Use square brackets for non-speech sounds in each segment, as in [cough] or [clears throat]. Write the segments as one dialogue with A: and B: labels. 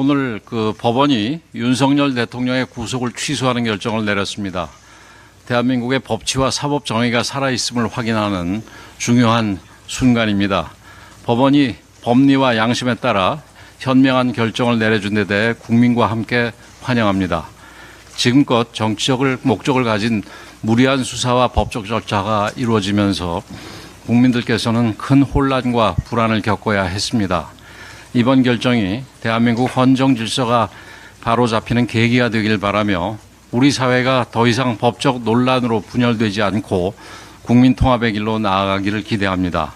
A: 오늘 그 법원이 윤석열 대통령의 구속을 취소하는 결정을 내렸습니다. 대한민국의 법치와 사법 정의가 살아있음을 확인하는 중요한 순간입니다. 법원이 법리와 양심에 따라 현명한 결정을 내려준 데 대해 국민과 함께 환영합니다. 지금껏 정치적을 목적을 가진 무리한 수사와 법적 절차가 이루어지면서 국민들께서는 큰 혼란과 불안을 겪어야 했습니다. 이번 결정이 대한민국 헌정 질서가 바로 잡히는 계기가 되길 바라며 우리 사회가 더 이상 법적 논란으로 분열되지 않고 국민 통합의 길로 나아가기를 기대합니다.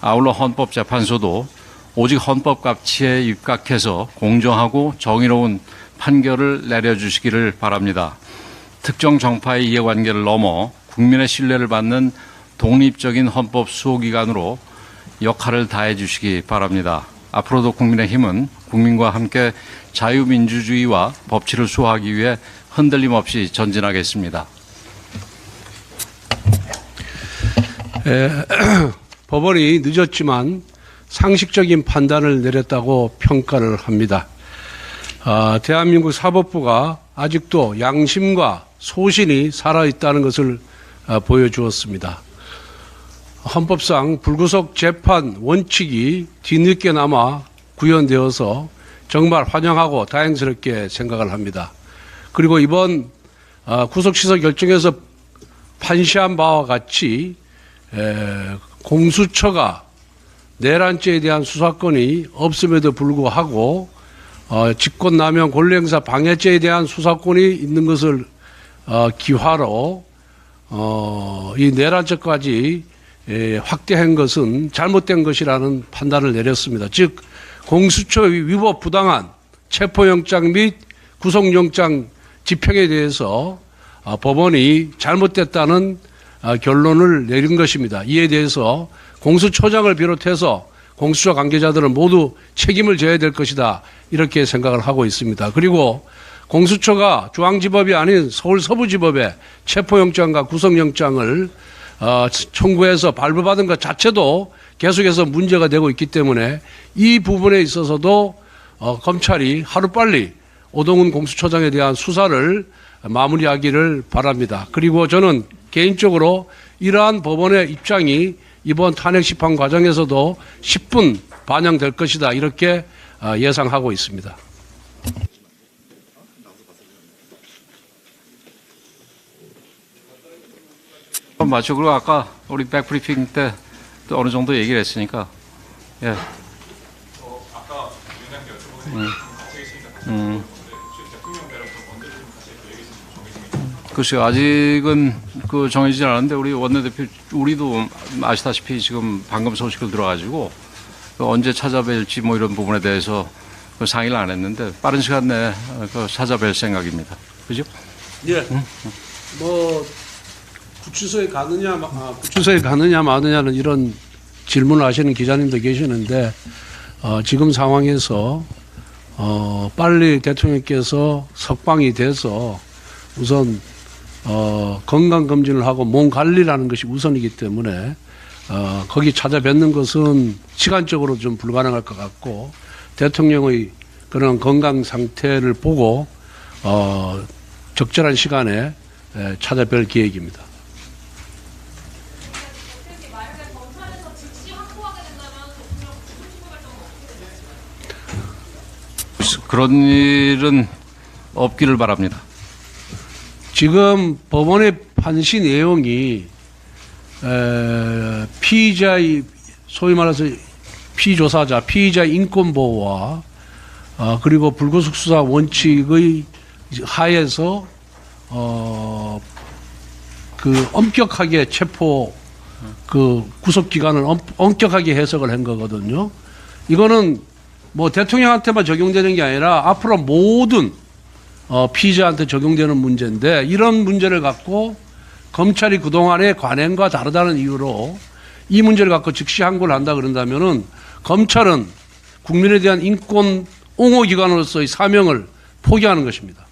A: 아울러 헌법재판소도 오직 헌법 가치에 입각해서 공정하고 정의로운 판결을 내려주시기를 바랍니다. 특정 정파의 이해관계를 넘어 국민의 신뢰를 받는 독립적인 헌법 수호기관으로 역할을 다해 주시기 바랍니다. 앞으로도 국민의힘은 국민과 함께 자유민주주의와 법치를 수호하기 위해 흔들림 없이 전진하겠습니다. [clears throat]
B: 법원이 늦었지만 상식적인 판단을 내렸다고 평가를 합니다. 아, 대한민국 사법부가 아직도 양심과 소신이 살아있다는 것을 아, 보여주었습니다. 헌법상 불구속 재판 원칙이 뒤늦게나마 구현되어서 정말 환영하고 다행스럽게 생각을 합니다. 그리고 이번 아, 구속시설 결정에서 판시한 바와 같이 에, 공수처가 내란죄에 대한 수사권이 없음에도 불구하고 어, 직권남용 권리행사 방해죄에 대한 수사권이 있는 것을 어, 기화로 어, 이 내란죄까지 에, 확대한 것은 잘못된 것이라는 판단을 내렸습니다. 즉 공수처 위법 부당한 체포영장 및 구속영장 집행에 대해서 아, 법원이 잘못됐다는 아, 결론을 내린 것입니다. 이에 대해서 공수처장을 비롯해서 공수처 관계자들은 모두 책임을 져야 될 것이다. 이렇게 생각을 하고 있습니다. 그리고 공수처가 중앙지법이 아닌 서울 서부지법에 체포영장과 구속영장을 어, 청구해서 발부받은 것 자체도 계속해서 문제가 되고 있기 때문에 이 부분에 있어서도 어, 검찰이 하루빨리 오동훈 공수처장에 대한 수사를 마무리하기를 바랍니다. 그리고 저는 개인적으로 이러한 법원의 입장이 이번 탄핵 심판 과정에서도 10분 반영될 것이다. 이렇게 어, 예상하고 있습니다.
A: 맞죠. 그리고 아까 우리 백브리핑 때 또 어느 정도 얘기를 했으니까 예. 음. 글쎄요, 아직은 그 정해지진 않았는데 우리 원내대표 우리도 아시다시피 지금 방금 소식을 들어가지고 그 언제 찾아뵐지 뭐 이런 부분에 대해서 그 상의를 안 했는데 빠른 시간 내에 그 찾아뵐 생각입니다. 그죠?
B: 예. 뭐 구치소에 가느냐, 마- 아, 구치소에 가느냐 마느냐는 이런 질문을 하시는 기자님도 계시는데 어, 지금 상황에서 어, 빨리 대통령께서 석방이 돼서 우선 어, 건강 검진을 하고 몸 관리라는 것이 우선이기 때문에 어, 거기 찾아뵙는 것은 시간적으로 좀 불가능할 것 같고 대통령의 그런 건강 상태를 보고 어, 적절한 시간에 에, 찾아뵐 계획입니다.
C: 어떻게 만약에 검찰에서 즉시 확보하게 된다면 대통령 구속 결정은 어떻게 되죠?
A: 그런 일은 없기를 바랍니다.
B: 지금 법원의 판시 내용이 에, 피의자의 소위 말해서 피조사자, 피의자 인권 보호와 어, 그리고 불구속 수사 원칙의 하에서 어, 그 엄격하게 체포 그 구속 기간을 엄, 엄격하게 해석을 한 거거든요. 이거는 뭐 대통령한테만 적용되는 게 아니라 앞으로 모든 어, 피의자한테 적용되는 문제인데 이런 문제를 갖고 검찰이 그동안의 관행과 다르다는 이유로 이 문제를 갖고 즉시 항고를 한다 그런다면은 검찰은 국민에 대한 인권 옹호 기관으로서의 사명을 포기하는 것입니다.